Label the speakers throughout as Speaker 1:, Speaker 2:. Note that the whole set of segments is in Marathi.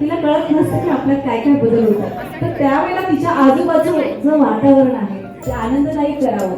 Speaker 1: तिला कळत नसतं की आपल्यात काय काय बदल होतात. तर त्यावेळेला तिच्या आजूबाजूचं वातावरण आहे ते आनंददायी करावं.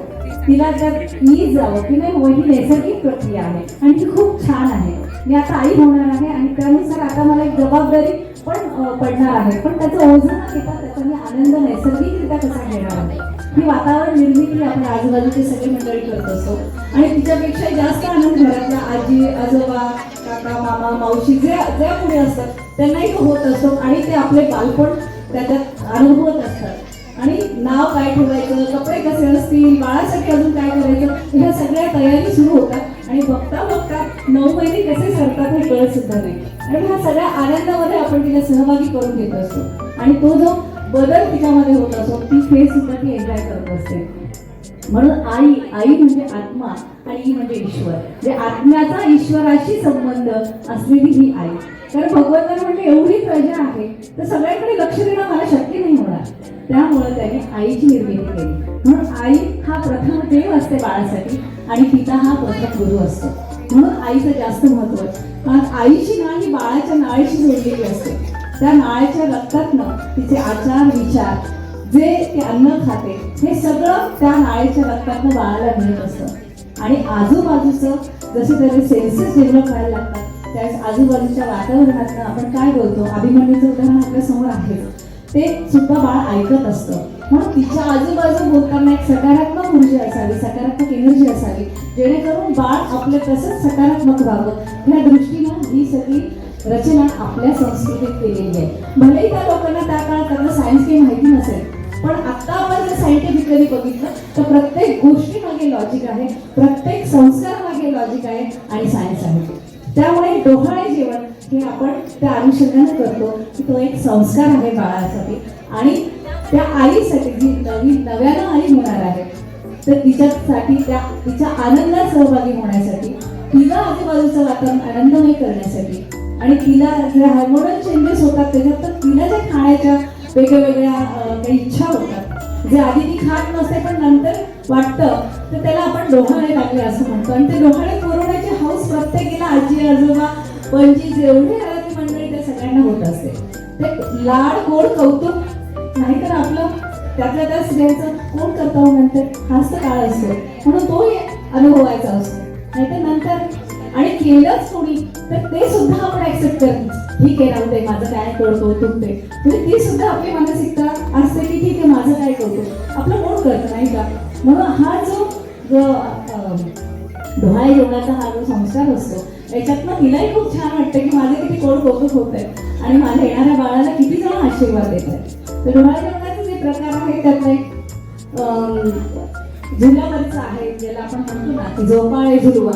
Speaker 1: तिला जर मी जावं की नाही ही नैसर्गिक प्रक्रिया आहे. आणि ती खूप छान आहे. मी आता आई होणार आहे आणि त्यानुसार आता मला एक जबाबदारी पण पडणार आहे. पण त्याचं ओझं न घेता त्याचा मी आनंद नैसर्गिकरित्या कसा घेणार आहे? ही वातावरण निर्मिती आपण आजूबाजूची सगळी मंडळी करत असतो. आणि तिच्यापेक्षा जास्त आनंद घरातला आजी आजोबा काका मामा मावशी जे ज्या पुढे असतात त्यांनाही एक होत असतो आणि ते आपले बालपण त्याच्यात अनुभवत असतात. आणि नाव काय ठेवायचं कपडे कसे असतील बाळासाठी अजून काय करायचं ह्या सगळ्या तयारी सुरू होतात. आणि बघता बघता नऊ महिने कसे सरतात हे कळत सुद्धा नाही. आणि ह्या सगळ्या आनंदामध्ये आपण तिला सहभागी करून घेत असतो. आणि तो जो बदल तिच्यामध्ये होत असतो ती फेज सुद्धा ती एन्जॉय करत असते. म्हणून आई आई म्हणजे आत्मा आणि ई म्हणजे ईश्वर. म्हणजे आत्म्याचा ईश्वराशी संबंध असलेली ही आई. कारण भगवंतान म्हणजे एवढी प्रजा आहे तर सगळ्यांकडे लक्ष देणं मला शक्य नाही होणार. त्यामुळं त्याने आईची निर्मिती केली. म्हणून आई हा प्रथम देव असते बाळासाठी आणि पिता हा प्रथम गुरु असतो. म्हणून आईचं जास्त महत्त्व कारण आईची नाळ ही बाळाच्या नाळीशी जोडलेली असते. त्या नाळ्याच्या रक्तातनं तिचे आचार विचार जे ते अन्न खाते हे सगळं त्या नाळीच्या रक्तातनं बाळाला मिळत असतं. आणि आजूबाजूचं जसे त्याचे सेन्सेस डेव्हलप व्हायला लागतात त्यावेळेस आजूबाजूच्या वातावरणातनं आपण काय बोलतो? अभिमन्यूचं उदाहरण आपल्यासमोर आहे. ते सुद्धा बाळ ऐकत असतं. म्हणून तिच्या आजूबाजू बोलताना एक सकारात्मक ऊर्जा असावी सकारात्मक एनर्जी असावी. जेणेकरून बाळ आपलं तसंच सकारात्मक व्हावं. ह्या दृष्टीनं ही सगळी रचना आपल्या संस्कृतीत केलेली आहे. भलेही त्या लोकांना त्या काळात त्यांना सायन्स काही माहिती नसेल पण आता आपण जर सायंटिफिकली बघितलं तर प्रत्येक गोष्टीमागे लॉजिक आहे प्रत्येक संस्कारामागे लॉजिक आहे आणि सायन्स आहे. त्यामुळे डोहाळे जेवण हे आपण त्या अनुषंगाने करतो. की तो एक संस्कार आहे बाळासाठी. आणि त्या आईसाठी जी नवी नव्यानं आई होणार आहे तर तिच्यासाठी त्या तिच्या आनंदात सहभागी होण्यासाठी तिला आजूबाजूचं वातावरण आनंदमय करण्यासाठी आणि तिला जे हार्मोनल चेंजेस होतात त्याच्यात तर तिला ज्या खाण्याच्या वेगळ्या वेगळ्या काही इच्छा होतात जे आधी ती खात नसते पण नंतर वाटतं तर त्याला आपण डोहाळे लागले असं म्हणतो. आणि ते डोहाळे पुरवण्याची प्रत्येकीला आजी आजोबा पणजी जेवढे घरातली मंडळी त्या सगळ्यांना होत असते ते लाड गोड कौतुक नाहीतर आपलं त्यातल्या त्या स्त्रियांचं कोण करता नंतर? हाच तर काळ असतो. म्हणून तो अनुभवायचा असतो. नाहीतर नंतर आणि केलंच कोणी तर ते सुद्धा आपण ऍक्सेप्ट करतो. ठीक आहे राहू दे माझं काय कळतो तुमते म्हणजे ती सुद्धा आपली मानसिकता असते की ठीक आहे माझं काय करतो आपलं कोण करतं नाही का? म्हणून हा जो डोहाळे जेवणाचा हा जो संस्कार असतो याच्यातनं तिलाही खूप छान वाटतं की माझे किती कोण कौतुक होत आहे आणि माझ्या येणाऱ्या बाळाला किती जण आशीर्वाद देत आहेत. तर डोहाळे जेवणाचे जे प्रकार आहेत त्यातलं एक अं, आहे ज्याला आपण म्हणतो ना की झोपाळे झुलवा.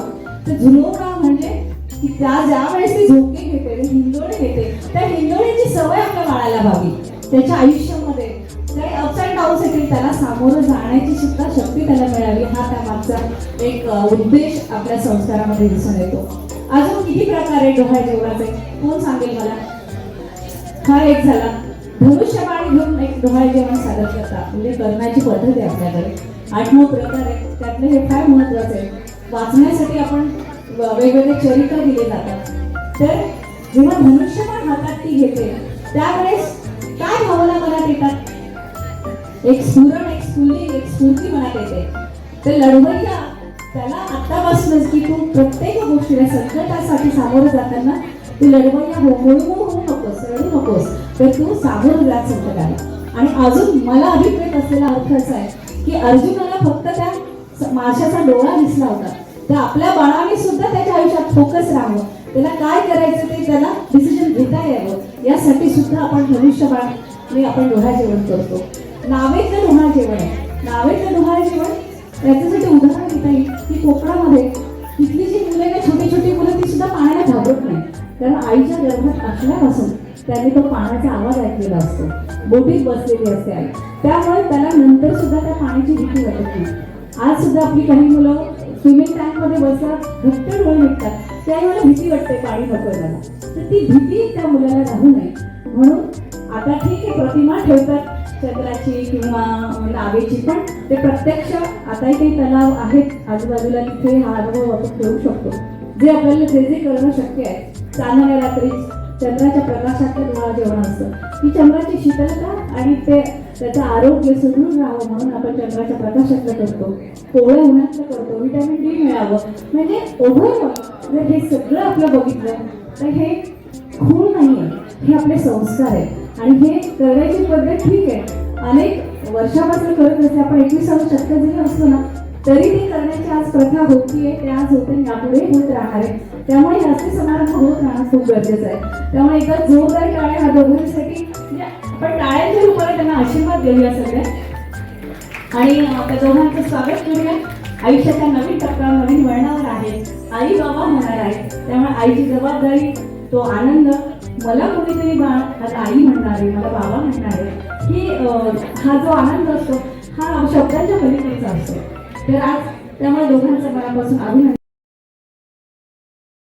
Speaker 1: तर झुलवा म्हणजे की त्या ज्या वेळेस ती झोके घेते हिंदोळे घेते त्या हिंदोळीची सवय आपल्या बाळाला व्हावी. त्याच्या आयुष्यामध्ये काही अप्स अँड डाऊन्स येतील त्याला सामोरं एक उद्देश आपल्या संस्कारामध्ये दिसून येतो. अजून किती प्रकार आहे डोहाळे जेवणाचे कोण सांगेल मला? हा एक झाला. धनुष्यबाण घेऊन एक डोहाळे जेवण सादर करतात म्हणजे करण्याची पद्धत आहे आपल्याकडे. आठ नऊ प्रकार आहे. त्यातले हे फार महत्त्वाचे आहे. वाचण्यासाठी आपण वेगवेगळे चरित्र दिले जातात. तर जेव्हा धनुष्यबाण हातात ती घेते त्यावेळेस काय भावना मनात येतात? एक स्फुरण एक स्फुली एक स्फूर्ती मनात येते. तर लढवय्या त्याला आतापासूनच की तू प्रत्येक गोष्टीला संकटासाठी सामोरं जाताना तू लढवय्या हो होऊ नकोस रडू नकोस. तर तू सामोरं जात संकटाला आणि अजून मला अभिप्रेत असलेला अर्थ असा आहे की अर्जुनाला फक्त त्या माशाचा डोळा दिसला होता. तर आपल्या बाळाने सुद्धा त्याच्या आयुष्यात फोकस राहावं. त्याला काय करायचं ते त्याला डिसिजन घेता यावं. यासाठी सुद्धा आपण धनुष्यबाण आणि आपण डोहा जेवण करतो. नावेतलं डोहा जेवण आहे. नावेतलं डोहा जेवण याच्यासाठी उदाहरण देता येईल की कोकणामध्ये तिथली जी मुलं आहे छोटी छोटी मुलं ती सुद्धा पाण्याला घाबरत नाही. कारण आईच्या गर्भात असल्यापासून त्यांनी तो पाण्याचा आवाज ऐकलेला असतो. बोटीत बसलेली असते आई. त्यामुळे त्याला नंतर सुद्धा त्या पाण्याची भीती वाटत नाही. आज सुद्धा आपली काही मुलं स्विमिंग टँकमध्ये बसतात घट्ट डोळे निघतात. त्यावेळेला भीती वाटते पाणी नको तर ती भीती त्या मुलाला राहू नये. म्हणून आता ठीक आहे प्रतिमा ठेवतात. चंद्राची किंवा नावेची पण ते प्रत्यक्ष आताही काही तलाव आहेत आजूबाजूला तिथे हा अनुभव आपण घेऊ शकतो. जे आपल्याला जे जे करणं शक्य आहे चांदण्या रात्री चंद्राच्या प्रकाशातलं तुम्हाला जेवण असतं की चंद्राची शीतलता आणि ते त्याचं आरोग्य सुदृढ राहावं म्हणून आपण चंद्राच्या प्रकाशातलं करतो. कोवळ्या उन्हातलं करतो विटॅमिन डी मिळावं. म्हणजे ओव्हरऑल जर हे सगळं आपलं बघितलं तर हे खूळ नाही आहे हे आपले संस्कार आहेत. आणि हे करण्याची पद्धत ठीक आहे. अनेक वर्षापासून करत असते. आपण एकविसावं शतक जरी असतो ना तरी ती करण्याची आज प्रथा होती आहे. ते आज होते यापुढे होत राहणार आहे. त्यामुळे जास्त समारंभ होत राहणं खूप गरजेचं आहे. त्यामुळे एका जोरदार टाळ्या हा दोघांसाठी म्हणजे आपण टाळ्यांच्या रूपाने त्यांना आशीर्वाद देऊया सगळे. आणि त्या दोघांचं स्वागत करूया. आयुष्याच्या नवीन टप्प्यावर नवीन वळणावर आहे. आई बाबा होणार आहे त्यामुळे आईची जबाबदारी तो आनंद मला कोणीतरी बाळ आता आई म्हणणारे मला बाबा म्हणणारे आहे की हा जो आनंद असतो हा शब्दांच्या पलीकडचा असतो. तर आज त्यामुळे दोघांचं मनापासून अभिनंदन.